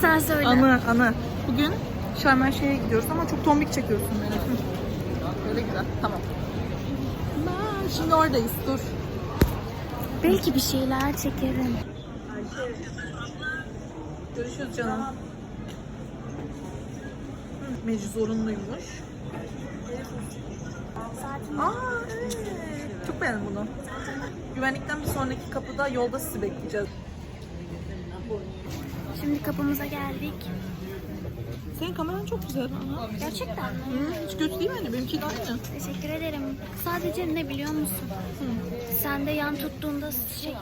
Sen söyle. Anı, anı. Bugün Şarm El Şeyh'e gidiyoruz ama çok tombik çekiyorsun beni. Hı. Böyle güzel. Tamam. Aa, Şimdi oradayız. Dur. Belki bir şeyler çekerim. Görüşürüz canım. Meclis zorunluymuş. Aa evet. Çok beğendim bunu. Güvenlikten bir sonraki kapıda yolda sizi bekleyeceğiz. Şimdi kapımıza geldik. Senin kameran çok güzel ama. Gerçekten mi? Hı, hiç kötü değil mi? Benimki de aynı. Teşekkür ederim. Sadece ne biliyor musun? Sen de yan tuttuğunda şey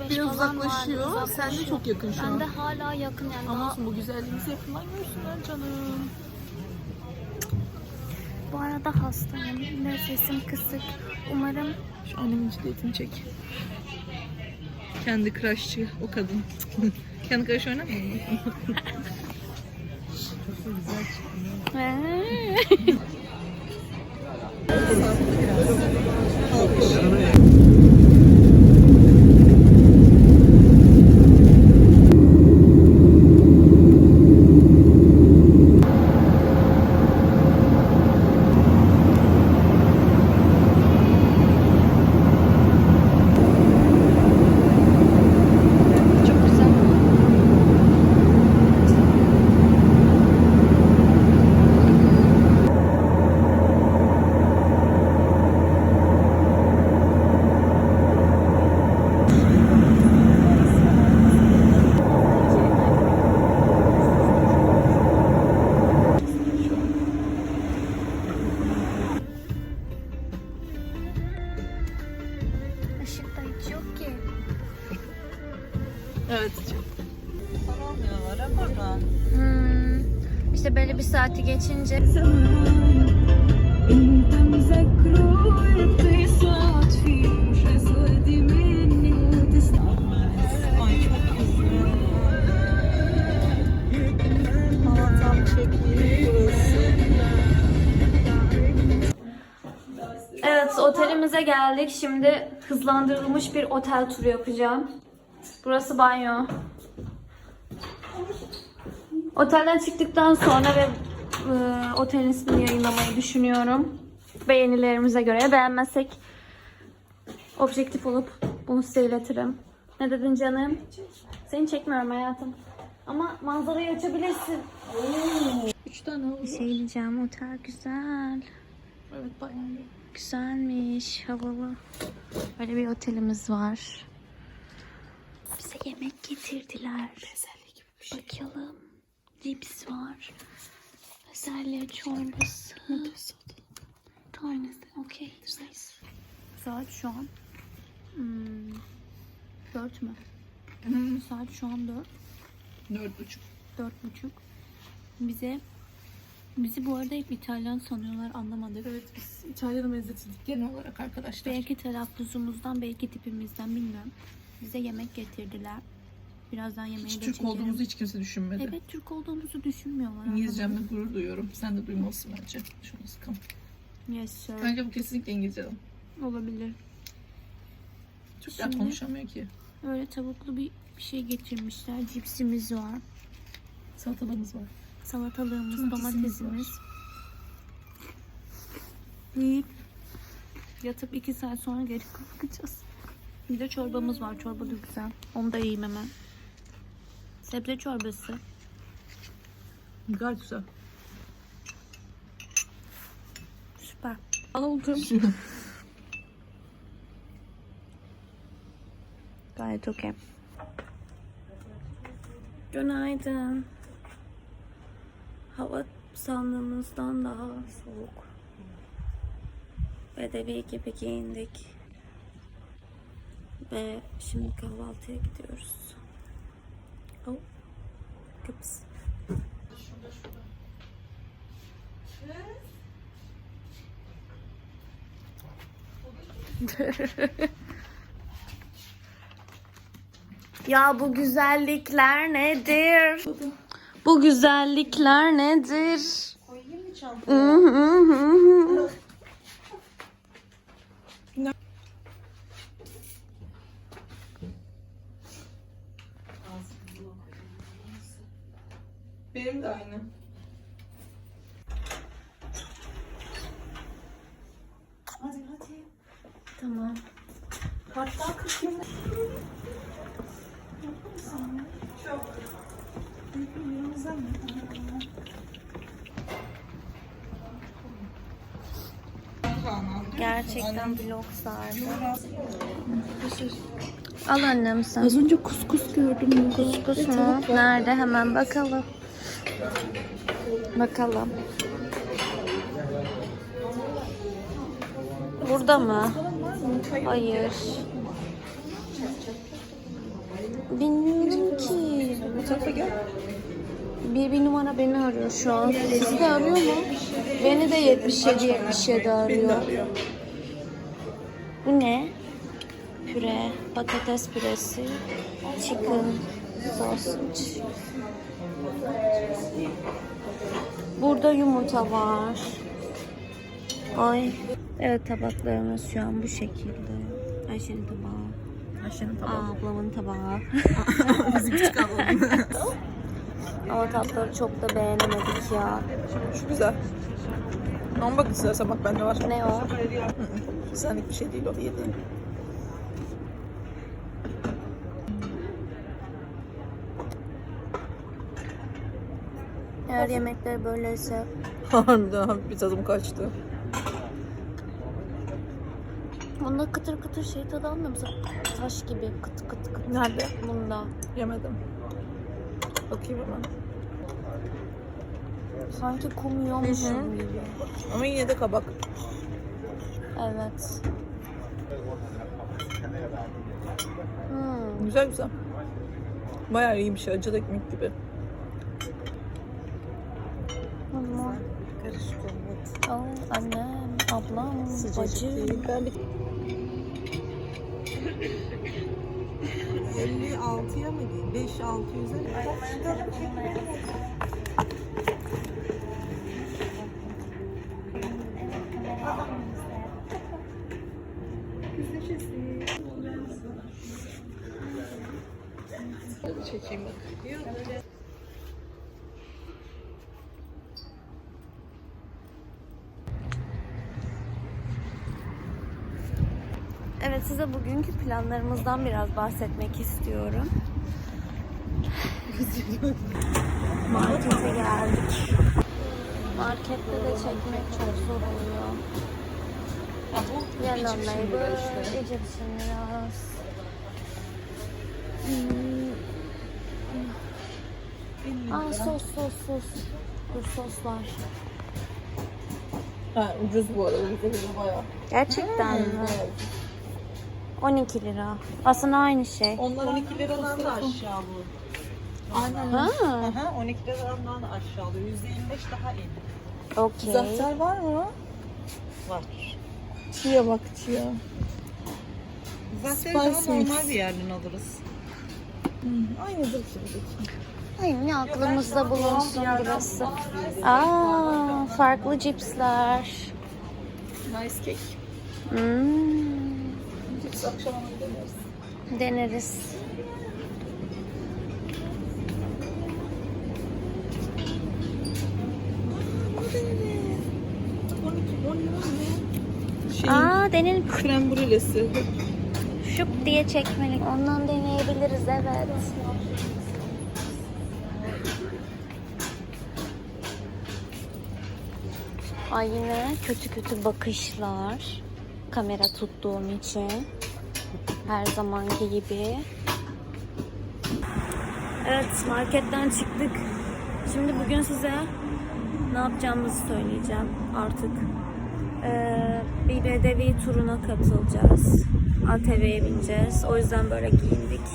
05 Biraz falan vardı, uzaklaşıyor. Sen de uzaklaşıyor. çok yakın şu Ben an. de hala yakın yani. Ama Daha- olsun bu güzelliğimizi yakından görsünler canım. Bu arada hastayım ve sesim kısık. Umarım Şu annemin ciddiyetini çek. Kendi crushçı o kadın. Kendi crush oynamıyor mu? Evet. Almıyorlar ama. Hmm. İşte böyle bir saati geçince. Evet otelimize geldik. Şimdi hızlandırılmış bir otel turu yapacağım. Burası banyo. Otelden çıktıktan sonra ve e, otelin ismini yayınlamayı düşünüyorum. Beğenilerimize göre. Beğenmezsek objektif olup bunu size iletirim. Ne dedin canım? Seni çekmiyorum hayatım. Ama manzarayı açabilirsin. Üç tane oldu. Bir şey diyeceğim. Otel güzel. Evet bayağı iyi. Güzelmiş, havalı. Böyle bir otelimiz var. Bize yemek getirdiler. Bezelye gibi bir şey. Bakalım. Cips var. Bezelye çorbası. Tamam. Okey. Nice. Saat şu an hmm, 4 mü? Saat şu an 4. Dört buçuk. Dört buçuk. Bize bizi bu arada hep İtalyan sanıyorlar anlamadık. Evet biz İtalya'da benzetildik genel olarak arkadaşlar. Belki telaffuzumuzdan, belki tipimizden bilmiyorum. Bize yemek getirdiler. Birazdan yemeği Hiç de Türk çekerim. olduğumuzu hiç kimse düşünmedi. Evet Türk olduğumuzu düşünmüyorlar. İngilizcemle gurur duyuyorum. Sen de duymalısın bence. Şunu sıkalım. Yes sir. Bence bu kesinlikle İngilizce. Olabilir. Türkler Şimdi- konuşamıyor ki. Öyle tavuklu bir, bir şey getirmişler. Cipsimiz var. Salatalığımız var. Salatalığımız, Domatesimiz domatesimiz. Yiyip yatıp iki saat sonra geri kalkacağız. Bir de çorbamız var. Çorba da güzel. Onu da yiyeyim hemen. Sebze çorbası. Gayet güzel. Süper. Aldım. Gayet okey. Günaydın. Hava sandığımızdan daha soğuk. Bedevi gibi giyindik. Ve şimdi kahvaltıya gidiyoruz. Oh. Kıps. Ya bu güzellikler nedir? Bu güzellikler nedir? Hı hı hı hı. Benim de aynı. Tamam. Hatta 40 gün. Çok. Gerçekten blok sardı. Al annem sen. Az önce kuskus gördüm. Kuskus mu? Nerede? Hemen bakalım. Bakalım. Burada mı? Hayır. Bilmiyorum ki. Bu tarafa gel. Bir, bir numara beni arıyor şu an. Sizi de arıyor mu? Beni de 77 77 arıyor. Bu ne? Püre, patates püresi, chicken sausage. Burada yumurta var. Ay. Evet tabaklarımız şu an bu şekilde. Ayşe'nin tabağı. Ayşe'nin Aa, ablamın tabağı. Bizim küçük ablam. Ama tatları çok da beğenemedik ya. Şu güzel. Ama bak istersen bak bende var. Ne o? Senlik bir şey değil o yedi. Eğer yemekler böyleyse Harbiden bir tadım kaçtı. Onda kıtır kıtır şey tadı almıyor musun? Taş gibi kıt kıt kıt. Nerede? Bunda. Yemedim. Bakayım hemen. Sanki kum yiyormuşum gibi. Ama yine de kabak. Evet. Hmm. Güzel güzel. Bayağı iyi bir şey. Acılı ekmek gibi. Aman. Karışık. Ay, annem, ablam, bacım. Ben bir... 56'ya mı diyeyim? 5 600'e mi? Evet size bugünkü planlarımızdan biraz bahsetmek istiyorum. Markete geldik. Markette de çekmek çok zor oluyor. Yellow Label, Egyptian biraz. Hmm. Aa sos sos sos. Dur sos var. Ha, ucuz bu arada. Ucuz bayağı. Gerçekten mi? 12 lira. Aslında aynı şey. Onlar 12 liradan da aşağı bu. Aynen. Ha, Aha, 12 liradan da aşağı oluyor. %25 daha iyi. okey. Zahter var mı? Var. Chia bak chia. Zaten Spice daha mix. normal bir yerden alırız. Aynıdır şimdiki. Ay ne aklımızda bulunsun burası. Aa, farklı cipsler. Nice cake. Hmm, Cips akşam deneriz. deneriz. Aa, denelim. krem brülesi. Şup diye çekmelik. Ondan deneyebiliriz evet. Ay yine kötü kötü bakışlar. Kamera tuttuğum için. Her zamanki gibi. Evet marketten çıktık. Şimdi bugün size ne yapacağımızı söyleyeceğim artık. Ee, bir bedevi turuna katılacağız. ATV'ye bineceğiz. O yüzden böyle giyindik.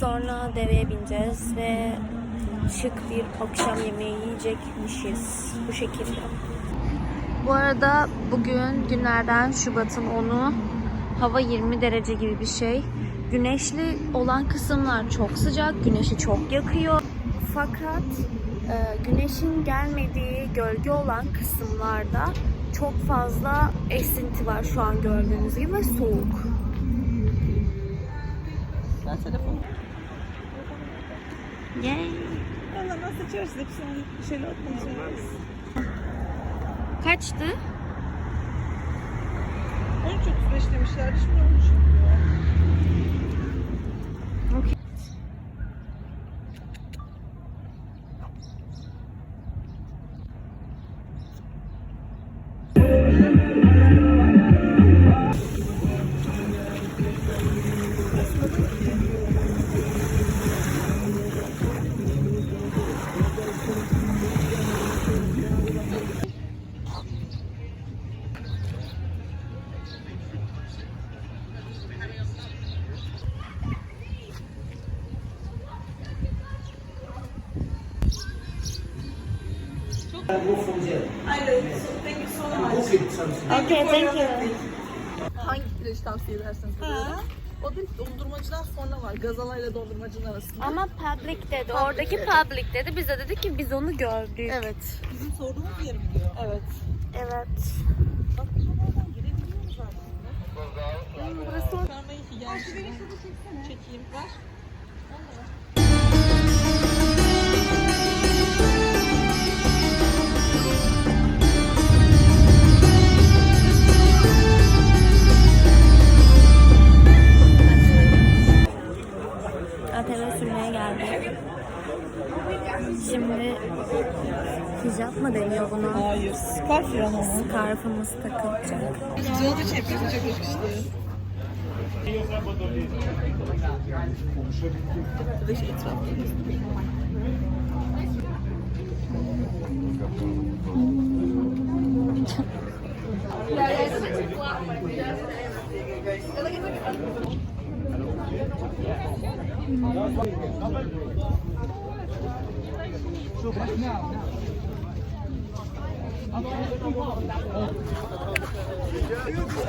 Sonra deveye bineceğiz ve şık bir akşam yemeği yiyecekmişiz. Bu şekilde. Bu arada bugün günlerden Şubat'ın 10'u hava 20 derece gibi bir şey. Güneşli olan kısımlar çok sıcak, güneşi çok yakıyor. Fakat güneşin gelmediği gölge olan kısımlarda çok fazla esinti var şu an gördüğünüz gibi ve soğuk. Ben telefon. Yay. Valla nasıl açarız hepsini bir şeyler atmayacağız. Kaçtı? 13.35 demişler. Şimdi 13 var. Gazala ile dondurmacının arasında. Ama public dedi. Oradaki public dedi. Biz de dedik ki biz onu gördük. Evet. Bizim sorduğumuz yeri mi diyor? Evet. Evet. Bak buradan girebiliyoruz aslında. Burası o. Ki gelmişsin. Çekeyim. Ver. ATV Şimdi hicap mı deniyor buna? Hayır. Scarf ya. Scarfımız takılacak. Canı şey yapıyorsun çok yakıştı. Bir de şey etrafı.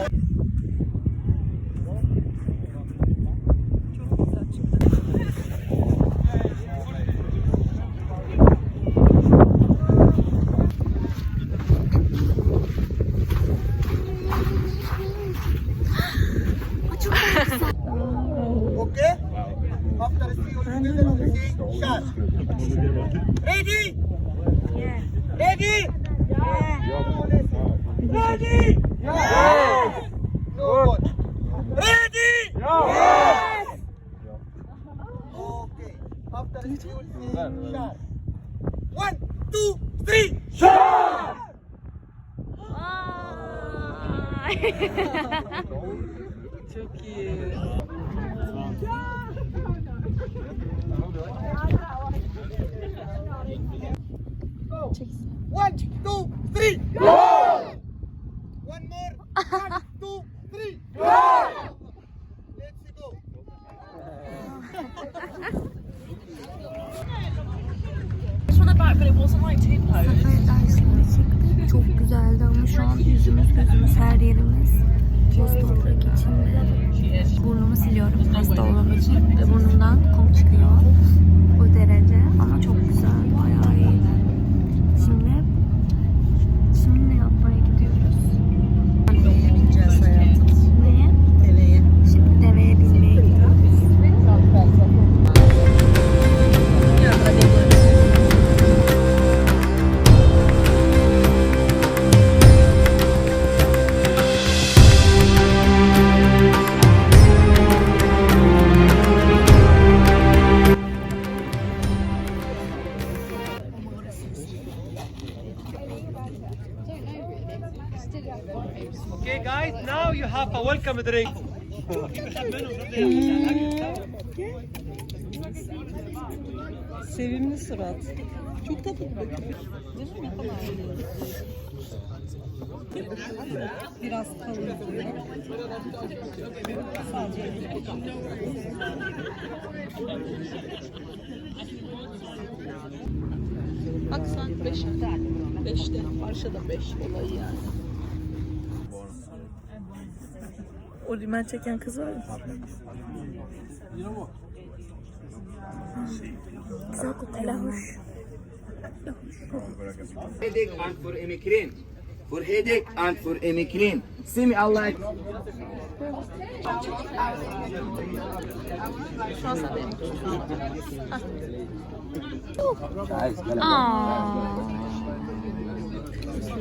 음. Biraz kalın diyor. Sadece Bak sen 5 5'te. Arşa'da 5 olayı yani. O rimen çeken kız var ya. Güzel kokuyor. hoş. Headache and for emicrane. For headache and for emicrane. Semi Allah. Aa.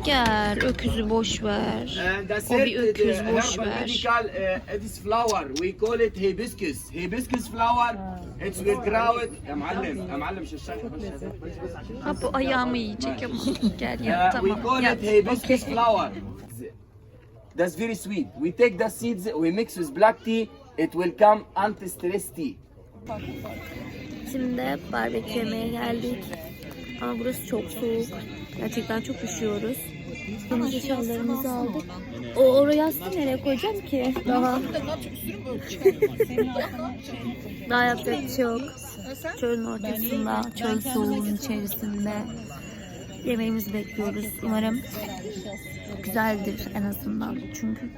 Gel öküzü boş ver. And the O third bir öküz uh, boş herbal ver. medical uh, this flower we call it hibiscus. Hibiscus flower. It's with ground. يا معلم يا معلم شو الشرح بس Ha bu ayağımı yiyecek ama. Gel Uh, ya we tamam. call Ya, it hibiscus flower. That's very sweet. We take the seeds, we mix with black tea. It will come anti-stress tea. Şimdi barbekü yemeye geldik. Ama burası çok soğuk. Gerçekten çok üşüyoruz. Deniz eşyalarımızı aldık. O oraya aslında nereye koyacağım ki? Daha. Daha yapacak bir şey yok. Çölün ortasında, çöl soğuğunun içerisinde yemeğimizi bekliyoruz. Umarım güzeldir en azından. Çünkü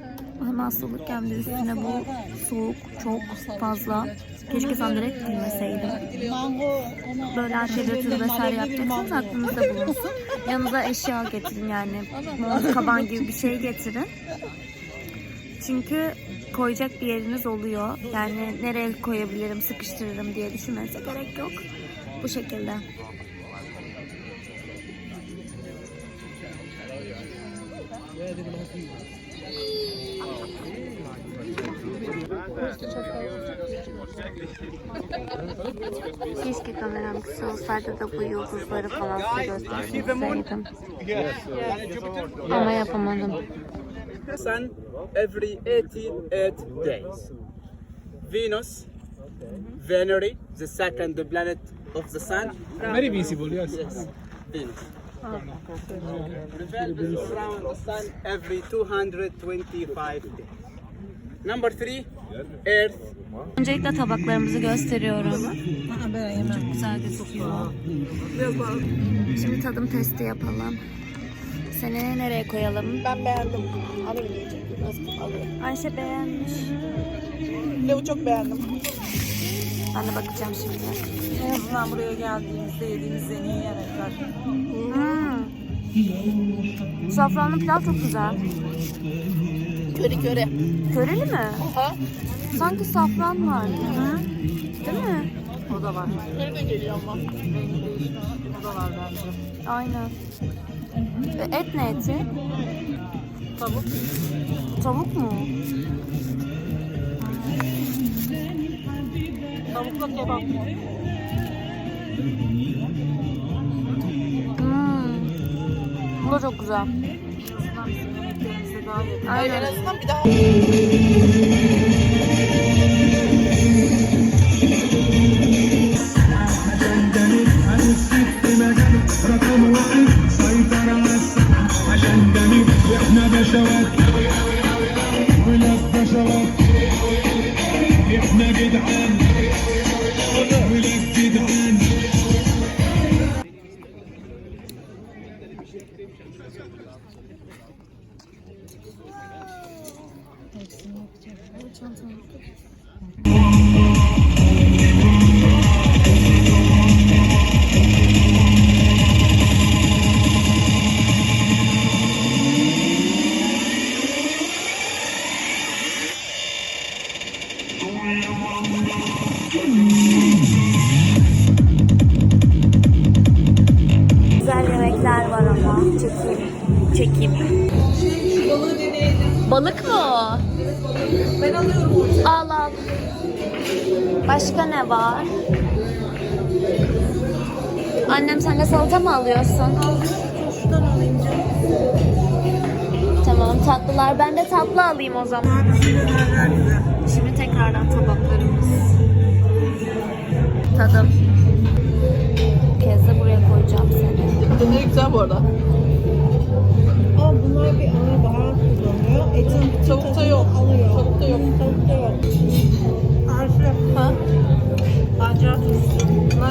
hem hastalık hem de üstüne bu soğuk çok fazla. Keşke sen direkt bilmeseydim. Böyle antibiyotik vesaire yapacaksanız aklınızda bulunsun. Yanınıza eşya getirin yani. Mont, kaban gibi bir şey getirin. Çünkü koyacak bir yeriniz oluyor. Yani nereye koyabilirim, sıkıştırırım diye düşünmenize gerek yok. Bu şekilde. Keşke kameram kısa olsaydı da bu yıldızları falan size gösterebilseydim. Ama yapamadım. sun every 88 days. Venus, Venere, the second planet of the sun. Very visible, yes. Yes, Venus. Revolves around the sun every 225 days. Number three, Earth. Öncelikle tabaklarımızı gösteriyorum. Çok güzel gözüküyor. Şimdi tadım testi yapalım. Seni nereye koyalım? Ben beğendim. Alıyorum. Ayşe beğenmiş. Ve bu çok beğendim. Ben de bakacağım şimdi. En azından buraya geldiğimizde yediğimiz en iyi yemekler. Hmm. Safranlı pilav çok güzel. Köri köri. Köreli mi? Ha? Sanki safran vardı. Değil mi? O da var. Köri de geliyor ama. Rengi değişmiş. O da var bence. Aynen. E, Et ne eti? Tavuk. Tavuk mu? Tavukla kebap mı? Bu da çok güzel. Aynen. En azından bir daha Güzel balığı deneyelim. Balık mı o? Ben alıyorum. Al al. Başka ne var? Annem sen de salata mı alıyorsun? Şuradan alayım canım. Tamam tatlılar. Ben de tatlı alayım o zaman. Şimdi tekrardan tabaklarımız. Tadım. Kez de buraya koyacağım seni. Ne güzel bu arada. Bunlar bir ağır baharat kullanıyor. Etin Tavukta yok. alıyor. Tavukta yok. Tavukta yok. Arşı. Ha? Ancak Bunlar